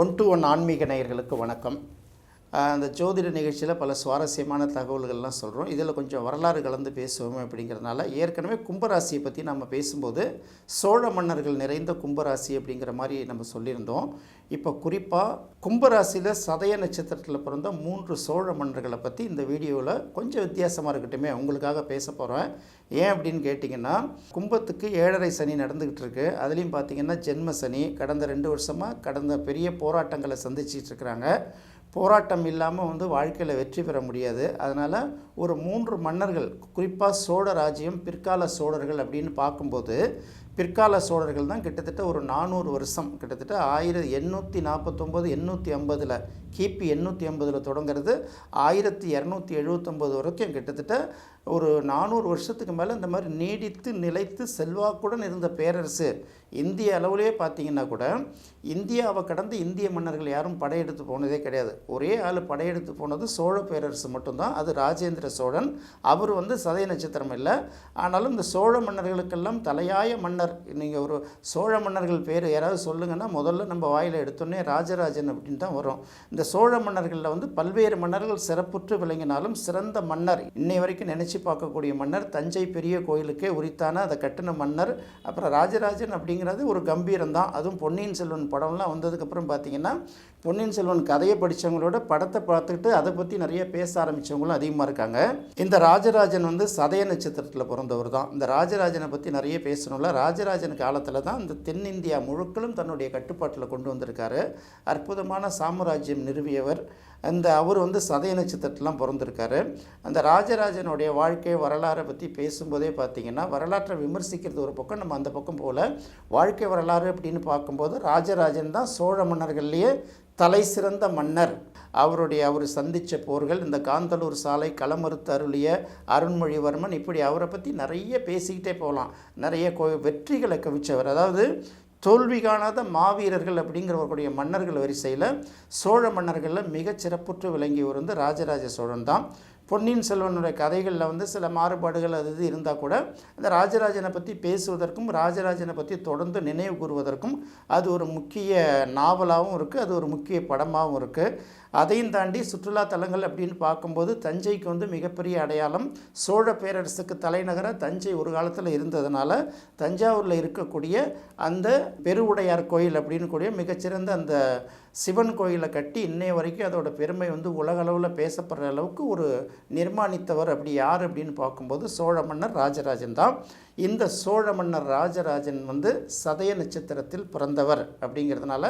One to one ஆன்மீக நேயர்களுக்கு வணக்கம். அந்த ஜோதிட நிகழ்ச்சியில் பல சுவாரஸ்யமான தகவல்கள்லாம் சொல்கிறோம் இதில் கொஞ்சம் வரலாறு கலந்து பேசுவோம் அப்படிங்கிறதுனால ஏற்கனவே கும்பராசியை பற்றி நம்ம பேசும்போது சோழ மன்னர்கள் நிறைந்த கும்பராசி அப்படிங்கிற மாதிரி நம்ம சொல்லியிருந்தோம். இப்போ குறிப்பாக கும்பராசியில் சதய நட்சத்திரத்தில் பிறந்த மூன்று சோழ மன்னர்களை பற்றி இந்த வீடியோவில் கொஞ்சம் வித்தியாசமாக இருக்கட்டுமே உங்களுக்காக பேச போகிறேன் ஏன் அப்படின்னு கேட்டிங்கன்னா கும்பத்துக்கு ஏழரை சனி நடந்துக்கிட்டு இருக்கு. அதுலேயும் பார்த்தீங்கன்னா ஜென்ம சனி கடந்த ரெண்டு வருஷமாக கடந்த பெரிய போராட்டங்களை சந்திச்சிட்டு இருக்கிறாங்க. போராட்டம் இல்லாமல் வந்து வாழ்க்கையில் வெற்றி பெற முடியாது. அதனால் ஒரு மூன்று மன்னர்கள் குறிப்பாக சோழ ராஜ்யம் பிற்கால சோழர்கள் அப்படின்னு பார்க்கும்போது பிற்கால சோழர்கள் தான் கிட்டத்தட்ட ஒரு நானூறு வருஷம் கிட்டத்தட்ட ஆயிரத்தி எண்ணூற்றி நாற்பத்தொம்போது எண்ணூற்றி ஐம்பதில் கிபி எண்ணூற்றி ஐம்பதில் தொடங்குறது ஆயிரத்தி இரநூத்தி எழுபத்தொம்போது வரைக்கும் கிட்டத்தட்ட ஒரு நானூறு வருஷத்துக்கு மேலே இந்த மாதிரி நீடித்து நிலைத்து செல்வாக்குடன் இருந்த பேரரசு. இந்திய அளவுலேயே பார்த்தீங்கன்னா கூட இந்தியாவை கடந்து இந்திய மன்னர்கள் யாரும் படையெடுத்து போனதே கிடையாது. ஒரே ஆள் படையெடுத்து போனது சோழ பேரரசு மட்டும்தான். அது ராஜேந்திர சோழன். அவர் வந்து சதய நட்சத்திரம் இல்லை. ஆனாலும் இந்த சோழ மன்னர்களுக்கெல்லாம் தலையாய மன்னர் நீங்கள் ஒரு சோழ மன்னர்கள் பேர் யாராவது சொல்லுங்கன்னா முதல்ல நம்ம வாயில் எடுத்தோன்னே ராஜராஜன் அப்படின்னு தான் வரும். இந்த சோழ மன்னர்களில் வந்து பல்வேறு மன்னர்கள் சிறப்புற்று விளங்கினாலும் சிறந்த மன்னர் இன்னை வரைக்கும் நினச்சி பார்க்கக்கூடிய மன்னர் தஞ்சை பெரிய கோயிலுக்கே உரித்தான அதை கட்டின மன்னர் அப்புறம் ராஜராஜன் அப்படிங்கிறது ஒரு கம்பீரம் தான். அதுவும் பொன்னியின் செல்வன் படம்லாம் வந்ததுக்கப்புறம் பார்த்தீங்கன்னா பொன்னியின் செல்வன் கதையை படித்தவங்களோட படத்தை பார்த்துக்கிட்டு அதை பற்றி நிறைய பேச ஆரம்பித்தவங்களும் அதிகமாக இருக்காங்க. இந்த ராஜராஜன் வந்து சதய நட்சத்திரத்தில் பிறந்தவர் தான். இந்த ராஜராஜனை பற்றி நிறைய பேசணும்ல. ராஜராஜன் காலத்தில் தான் இந்த தென்னிந்தியா முழுக்களும் தன்னுடைய கட்டுப்பாட்டில் கொண்டு வந்திருக்காரு. அற்புதமான சாம்ராஜ்யம் நிறுவியவர். அந்த அவர் வந்து சதய நட்சத்திரத்திலாம் பிறந்திருக்காரு. அந்த ராஜராஜனுடைய வாழ்க்கை வரலாறை பற்றி பேசும்போதே பார்த்தீங்கன்னா வரலாற்றை விமர்சிக்கிறது ஒரு பக்கம் நம்ம அந்த பக்கம் போல். வாழ்க்கை வரலாறு அப்படின்னு பார்க்கும்போது ராஜராஜன் தான் சோழ மன்னர்கள்லேயே தலை சிறந்த மன்னர். அவருடைய அவர் சந்தித்த போர்கள் இந்த காந்தலூர் சாலை களமறுத்து அருளிய அருண்மொழிவர்மன் இப்படி அவரை பற்றி நிறைய பேசிக்கிட்டே போகலாம். நிறைய கோ வெற்றிகளை கவிச்சவர். அதாவது தோல்வி காணாத மாவீரர்கள் அப்படிங்கிறவர்களுடைய மன்னர்கள் வரிசையில் சோழ மன்னர்களில் மிகச் சிறப்புற்று விளங்கியவர் வந்து ராஜராஜ சோழன் தான். பொன்னியின் செல்வனுடைய கதைகளில் வந்து சில மாறுபாடுகள் அது இது இருந்தால் கூட அந்த ராஜராஜனை பற்றி பேசுவதற்கும் ராஜராஜனை பற்றி தொடர்ந்து நினைவு கூறுவதற்கும் அது ஒரு முக்கிய நாவலாகவும் இருக்குது அது ஒரு முக்கிய படமாகவும் இருக்குது அதையும் தாண்டி சுற்றுலா தலங்கள் அப்படின்னு பார்க்கும்போது தஞ்சைக்கு வந்து மிகப்பெரிய அடையாளம் சோழ பேரரசுக்கு தலைநகராக தஞ்சை ஒரு காலத்தில் இருந்ததுனால தஞ்சாவூரில் இருக்கக்கூடிய அந்த பெருவுடையார் கோயில் அப்படின்னு கூடிய மிகச்சிறந்த அந்த சிவன் கோயிலை கட்டி இன்னைய வரைக்கும் அதோட பெருமை வந்து உலகளவில் பேசப்படுற அளவுக்கு ஒரு நிர்மாணித்தவர் அப்படி யார் அப்படின்னு பார்க்கும்போது சோழ மன்னர் ராஜராஜன் தான். இந்த சோழ மன்னர் ராஜராஜன் வந்து சதய நட்சத்திரத்தில் பிறந்தவர் அப்படிங்கிறதுனால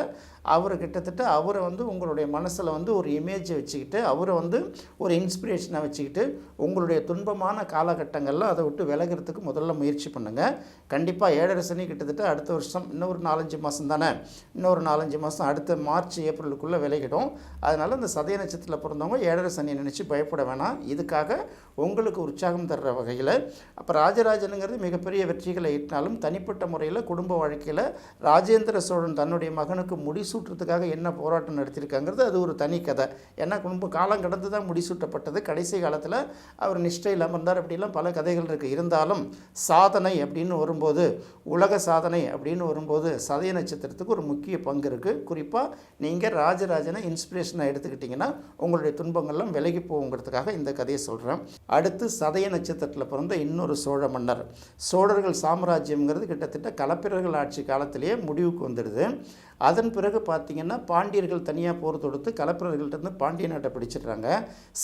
அவர் கிட்டத்தட்ட அவரை வந்து உங்களுடைய மனசில் வந்து ஒரு இமேஜை வச்சுக்கிட்டு அவரை வந்து ஒரு இன்ஸ்பிரேஷனை வச்சுக்கிட்டு உங்களுடைய துன்பமான காலகட்டங்களில் அதை விட்டு விலகிறதுக்கு முதல்ல முயற்சி பண்ணுங்கள் கண்டிப்பாக ஏழரை சனி கிட்டத்தட்ட அடுத்த வருஷம் இன்னொரு நாலஞ்சு மாதம் தானே? இன்னொரு நாலஞ்சு மாதம் அடுத்த மார்ச் ஏப்ரலுக்குள்ளே விலகிடும். அதனால் இந்த சதய நட்சத்திரத்தில் பிறந்தவங்க ஏழரை சனியை நினச்சி பயப்பட வேணாம். இதுக்காக உங்களுக்கு உற்சாகம் தர்ற வகையில். அப்போ ராஜராஜனுங்கிறது மிகப்பெரிய வெற்றிகளை ஈட்டினாலும் தனிப்பட்ட முறையில் குடும்ப வாழ்க்கையில் ராஜேந்திர சோழன் தன்னுடைய மகனுக்கு முடிசூட்டுறதுக்காக என்ன போராட்டம் நடத்தியிருக்காங்கிறது அது ஒரு தனி கதை. ஏன்னா குடும்ப காலம் கடந்து தான் முடிசூட்டப்பட்டது. கடைசி காலத்தில் அவர் நிஷ்டை இல்லாமல் இருந்தார் அப்படிலாம் பல கதைகள் இருக்குது இருந்தாலும் சாதனை அப்படின்னு வரும்போது உலக சாதனை அப்படின்னு வரும்போது சதய நட்சத்திரத்துக்கு ஒரு முக்கிய பங்கு இருக்குது குறிப்பாக நீங்கள் ராஜராஜனை இன்ஸ்பிரேஷனாக எடுத்துக்கிட்டிங்கன்னா உங்களுடைய துன்பங்கள்லாம் விலகி போகுங்கிறதுக்காக இந்த கதையை சொல்கிறேன் அடுத்து சதய நட்சத்திரத்தில் பிறந்த இன்னொரு சோழ மன்னர். சோழர்கள் சாம்ராஜ்யம்ங்கிறது கிட்டத்தட்ட கலப்பிரர்கள் ஆட்சி காலத்திலேயே முடிவுக்கு வந்துடுது. அதன் பிறகு பார்த்திங்கன்னா பாண்டியர்கள் தனியாக போர் தொடுத்து கலப்பிரர்கள்ட்டேருந்து பாண்டிய நாட்டை பிடிச்சிடுறாங்க.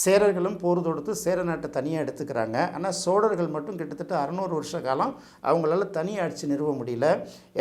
சேரர்களும் போர் தொடுத்து சேர நாட்டை தனியாக எடுத்துக்கிறாங்க. ஆனால் சோழர்கள் மட்டும் கிட்டத்தட்ட அறநூறு வருஷ காலம் அவங்களால தனி ஆட்சி நிறுவ முடியல.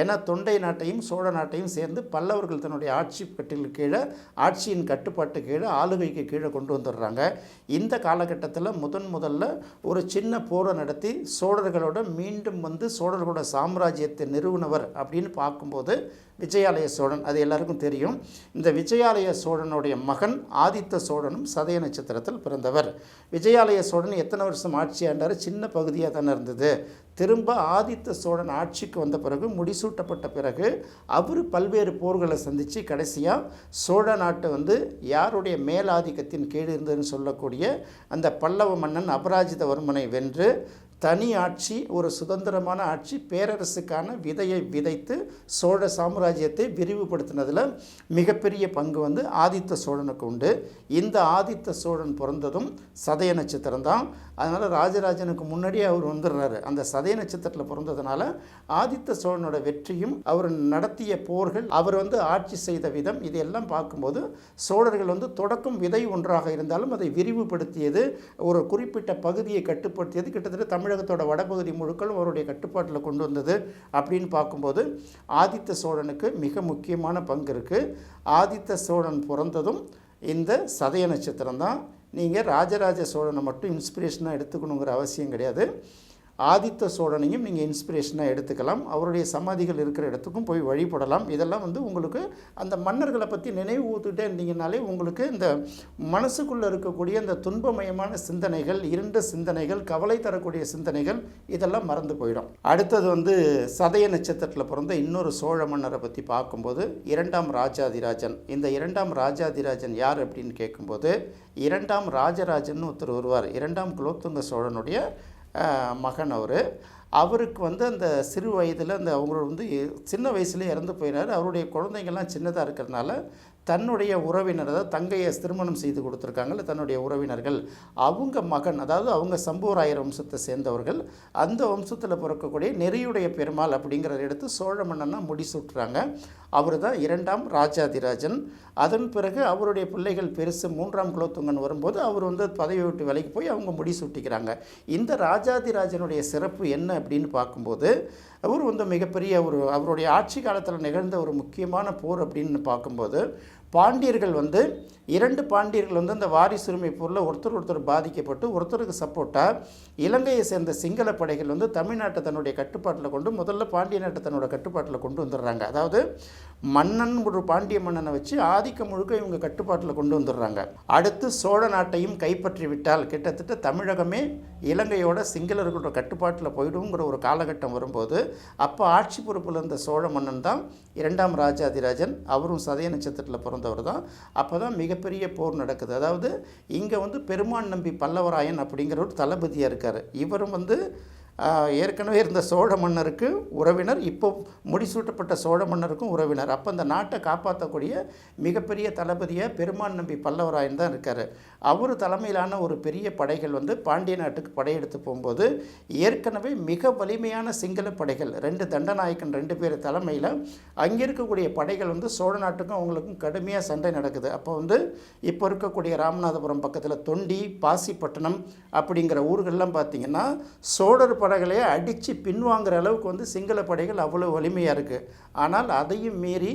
ஏன்னா தொண்டை நாட்டையும் சோழ நாட்டையும் சேர்ந்து பல்லவர்கள் தன்னுடைய ஆட்சி கட்டில் கீழே ஆட்சியின் கட்டுப்பாட்டு கீழே ஆளுகைக்கு கீழே கொண்டு வந்துடுறாங்க. இந்த காலகட்டத்தில் முதன் முதல்ல ஒரு சின்ன போரை நடத்தி சோழர்களோட மீ மீண்டும் வந்து சோழர்களோட சாம்ராஜ்யத்தை நிறுவனவர் அப்படின்னு பார்க்கும்போது விஜயாலய சோழன் அது எல்லாருக்கும் தெரியும். இந்த விஜயாலய சோழனுடைய மகன் ஆதித்த சோழனும் சதய நட்சத்திரத்தில் பிறந்தவர். விஜயாலய சோழன் எத்தனை வருஷம் ஆட்சி ஆண்டார்? சின்ன பகுதியாக தானே இருந்தது. திரும்ப ஆதித்த சோழன் ஆட்சிக்கு வந்த பிறகு முடிசூட்டப்பட்ட பிறகு அவர் பல்வேறு போர்களை சந்தித்து கடைசியாக சோழ நாட்டை வந்து யாருடைய மேலாதிக்கத்தின் கீழ் இருந்ததுன்னு சொல்லக்கூடிய அந்த பல்லவ மன்னன் அபராஜிதவர்மனை வென்று தனி ஆட்சி ஒரு சுதந்திரமான ஆட்சி பேரரசுக்கான விதையை விதைத்து சோழ சாம்ராஜ்யத்தை விரிவுபடுத்தினதில் மிகப்பெரிய பங்கு வந்து ஆதித்த சோழனுக்கு உண்டு. இந்த ஆதித்த சோழன் பிறந்ததும் சதய நட்சத்திரம் தான். அதனால் ராஜராஜனுக்கு முன்னாடியே அவர் வந்துடுறாரு. அந்த சதய நட்சத்திரத்தில் பிறந்ததுனால ஆதித்த சோழனோட வெற்றியும் அவர் நடத்திய போர்கள் அவர் வந்து ஆட்சி செய்த விதம் இதையெல்லாம் பார்க்கும்போது சோழர்கள் வந்து தொடக்கம் விதை ஒன்றாக இருந்தாலும் அதை விரிவுபடுத்தியது ஒரு குறிப்பிட்ட பகுதியை கட்டுப்படுத்தியது கிட்டத்தட்ட தமிழ் தமிழகத்தோட வடபகுதி முழுக்களும் அவருடைய கட்டுப்பாட்டில் கொண்டு வந்தது அப்படின்னு பார்க்கும்போது ஆதித்த சோழனுக்கு மிக முக்கியமான பங்கு இருக்குது ஆதித்த சோழன் பிறந்ததும் இந்த சதய நட்சத்திரம் தான் நீங்கள் ராஜராஜ சோழனை மட்டும் இன்ஸ்பிரேஷனாக எடுத்துக்கணுங்கிற அவசியம் கிடையாது. ஆதித்த சோழனையும் நீங்கள் இன்ஸ்பிரேஷனாக எடுத்துக்கலாம். அவருடைய சமாதிகள் இருக்கிற இடத்துக்கும் போய் வழிபடலாம். இதெல்லாம் வந்து உங்களுக்கு அந்த மன்னர்களை பற்றி நினைவு ஊத்துட்டே இருந்தீங்கனாலே உங்களுக்கு இந்த மனசுக்குள்ளே இருக்கக்கூடிய இந்த துன்பமயமான சிந்தனைகள் இருண்ட சிந்தனைகள் கவலை தரக்கூடிய சிந்தனைகள் இதெல்லாம் மறந்து போயிடும். அடுத்தது வந்து சதய நட்சத்திரத்தில் பிறந்த இன்னொரு சோழ மன்னரை பற்றி பார்க்கும்போது இரண்டாம் ராஜாதிராஜன். இந்த இரண்டாம் ராஜாதிராஜன் யார் அப்படின்னு கேட்கும்போது இரண்டாம் ராஜராஜன் ஒருத்தர் வருவார். இரண்டாம் குலோத்துங்க சோழனுடைய மகன் அவர். அவருக்கு வந்து அந்த சிறு வயதில் அந்த அவங்களோட வந்து சின்ன வயசுலேயே இறந்து போயினார் அவருடைய குழந்தைங்கள்லாம் சின்னதாக இருக்கிறதுனால தன்னுடைய உறவினர் அதாவது தங்கையை திருமணம் செய்து கொடுத்துருக்காங்கல்ல தன்னுடைய உறவினர்கள் அவங்க மகன் அதாவது அவங்க சம்பூராயர் வம்சத்தை சேர்ந்தவர்கள் அந்த வம்சத்தில் பிறக்கக்கூடிய நெறியுடைய பெருமாள் அப்படிங்கிறத எடுத்து சோழ மன்னனாக முடிசூட்டுறாங்க. அவர் தான் இரண்டாம் ராஜாதிராஜன். அதன் பிறகு அவருடைய பிள்ளைகள் பெருசு மூன்றாம் குலோத்துங்கன் வரும்போது அவர் வந்து பதவி விட்டு விலைக்கு போய் அவங்க முடிசூட்டிக்கிறாங்க. இந்த ராஜாதிராஜனுடைய சிறப்பு என்ன அப்படின்னு பார்க்கும்போது அவர் வந்து மிகப்பெரிய ஒரு அவருடைய ஆட்சி காலத்தில் நிகழ்ந்த ஒரு முக்கியமான போர் அப்படின்னு பார்க்கும்போது பாண்டியர்கள் வந்து இரண்டு பாண்டியர்கள் வந்து அந்த வாரிசுரிமை போரில் ஒருத்தர் ஒருத்தர் பாதிக்கப்பட்டு ஒருத்தருக்கு சப்போர்ட்டாக இலங்கையை சேர்ந்த சிங்கள படைகள் வந்து தமிழ்நாட்டை தன்னுடைய கட்டுப்பாட்டில் கொண்டு முதல்ல பாண்டிய நாட்டை தன்னோட கட்டுப்பாட்டில் கொண்டு வந்துடுறாங்க. அதாவது மன்னன் ஒரு பாண்டிய மன்னனை வச்சு ஆதிக்கம் முழுக்க இவங்க கட்டுப்பாட்டில் கொண்டு வந்துடுறாங்க. அடுத்து சோழ நாட்டையும் கைப்பற்றி விட்டால் கிட்டத்தட்ட தமிழகமே இலங்கையோட சிங்களர்களோட கட்டுப்பாட்டில் போயிடுங்கிற ஒரு காலகட்டம் வரும்போது அப்போ ஆட்சி பொறுப்பில் இருந்த சோழ மன்னன் தான் இரண்டாம் ராஜாதிராஜன் அவரும் சதய நட்சத்திரத்தில் பிறந்தவர் தான். அப்போ தான் மிகப்பெரிய போர் நடக்குது. அதாவது இங்கே வந்து பெருமான் நம்பி பல்லவராயன் அப்படிங்கிற ஒரு தளபதியாக இருக்கார். இவரும் வந்து ஏற்கனவே இருந்த சோழ மன்னருக்கு உறவினர் இப்போ முடிசூட்டப்பட்ட சோழ மன்னருக்கும் உறவினர். அப்போ அந்த நாட்டை காப்பாற்றக்கூடிய மிகப்பெரிய தளபதியாக பெருமான் நம்பி பல்லவராயன் தான் இருக்கார். அவர் தலைமையிலான ஒரு பெரிய படைகள் வந்து பாண்டிய நாட்டுக்கு படையெடுத்து போகும்போது ஏற்கனவே மிக வலிமையான சிங்கள படைகள் ரெண்டு தண்டநாயக்கன் ரெண்டு பேர் தலைமையில் அங்கே இருக்கக்கூடிய படைகள் வந்து சோழ நாட்டுக்கும் அவங்களுக்கும் கடுமையாக சண்டை நடக்குது. அப்போ வந்து இப்போ இருக்கக்கூடிய ராமநாதபுரம் பக்கத்தில் தொண்டி பாசிப்பட்டினம் அப்படிங்கிற ஊர்கள்லாம் பார்த்தீங்கன்னா சோழர் படைகளை அடித்து பின்வாங்குற அளவுக்கு வந்து சிங்கள படைகள் அவ்வளோ வலிமையாக இருக்குது ஆனால் அதையும் மீறி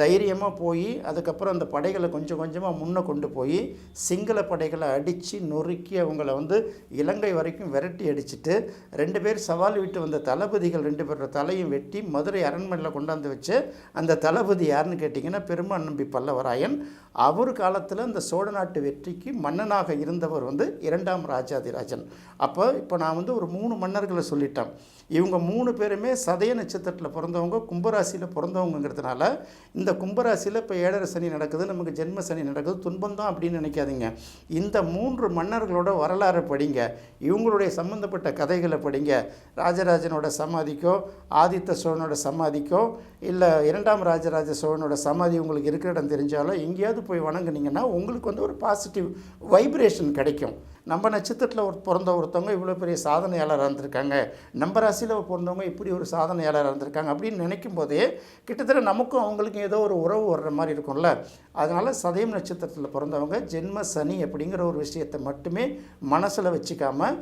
தைரியமாக போய் அதுக்கப்புறம் அந்த படைகளை கொஞ்சம் கொஞ்சமாக முன்னே கொண்டு போய் சிங்கள படைகளை அடித்து நொறுக்கி அவங்கள வந்து இலங்கை வரைக்கும் விரட்டி அடிச்சுட்டு ரெண்டு பேர் சவால் விட்டு வந்த தளபதிகள் ரெண்டு பேரோட தலையும் வெட்டி மதுரை அரண்மனையில் கொண்டாந்து வச்சு அந்த தளபதி யாருன்னு கேட்டிங்கன்னா பெருமான் நம்பி பல்லவராயன். அவர் காலத்தில் அந்த சோழ நாட்டு வெற்றிக்கு மன்னனாக இருந்தவர் வந்து இரண்டாம் ராஜாதிராஜன். அப்போ இப்போ நான் வந்து ஒரு மூணு மன்னர்களை சொல்லிட்டேன். இவங்க மூணு பேருமே சதய நட்சத்திரத்தில் பிறந்தவங்க கும்பராசியில் பிறந்தவங்கிறதுனால இந்த கும்பராசியில் இப்போ ஏழரை சனி நடக்குது நமக்கு ஜென்ம சனி நடக்குது துன்பம் தான் அப்படின்னு நினைக்காதீங்க. இந்த மூன்று மன்னர்களோட வரலாறை படிங்க. இவங்களுடைய சம்மந்தப்பட்ட கதைகளை படிங்க. ராஜராஜனோட சமாதிக்கோ ஆதித்த சோழனோட சமாதிக்கோ இல்லை இரண்டாம் ராஜராஜ சோழனோட சமாதி உங்களுக்கு இருக்கிற இடம் தெரிஞ்சாலோ எங்கேயாவது போய் வணங்குனீங்கன்னா உங்களுக்கு வந்து ஒரு பாசிட்டிவ் வைப்ரேஷன் கிடைக்கும். நம்ம நட்சத்திரத்தில் ஒரு பிறந்த ஒருத்தவங்க இவ்வளோ பெரிய சாதனையாளராக இருந்திருக்காங்க. நம்ம ராசியில் பிறந்தவங்க இப்படி ஒரு சாதனையாளராக இருந்திருக்காங்க அப்படின்னு நினைக்கும் போதே கிட்டத்தட்ட நமக்கும் அவங்களுக்கும் ஏதோ ஒரு உறவு வர்ற மாதிரி இருக்கும்ல. அதனால் சதயம் நட்சத்திரத்தில் பிறந்தவங்க ஜென்ம சனி அப்படிங்கிற ஒரு விஷயத்தை மட்டுமே மனசில் வச்சுக்காமல்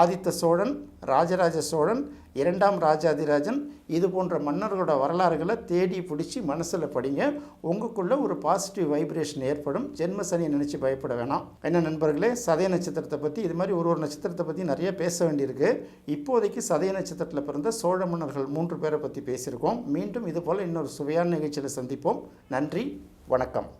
ஆதித்த சோழன் ராஜராஜ சோழன் இரண்டாம் ராஜாதிராஜன் இது போன்ற மன்னர்களோட வரலாறுகளை தேடி பிடிச்சி மனசில் படிங்க. உங்களுக்குள்ள ஒரு பாசிட்டிவ் வைப்ரேஷன் ஏற்படும். ஜென்ம சனியை நினச்சி பயப்பட வேணாம். என்ன நண்பர்களே சதய நட்சத்திரத்தை பற்றி இது மாதிரி ஒரு ஒரு நட்சத்திரத்தை பற்றி நிறைய பேச வேண்டியிருக்கு. இப்போதைக்கு சதய நட்சத்திரத்தில் பிறந்த சோழ மன்னர்கள் மூன்று பேரை பற்றி பேசியிருக்கோம். மீண்டும் இது போல் இன்னொரு சுவையான நிகழ்ச்சியில் சந்திப்போம். நன்றி வணக்கம்.